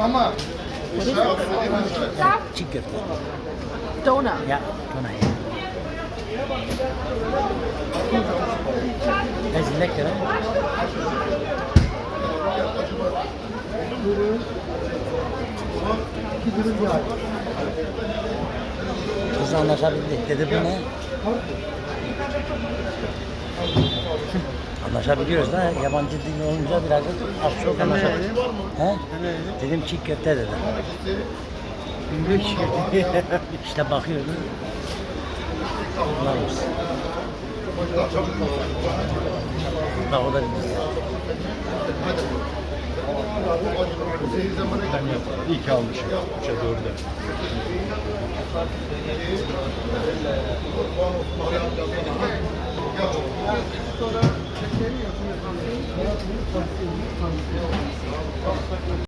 Ama Çiğ köfte. Donut. Ja, tuna ja. Dat is lekker hè? Kız anlaşabildik. Dedi bu ne? Anlaşabiliyoruz da yabancı dil olunca biraz da az çok anlaşabiliyoruz. He? Dedim çiğ köfte dedi. İşte bakıyordu. Bunlar mısın? Bak o da bilmiyor. İyi ki almışım. Üçe dörde sonra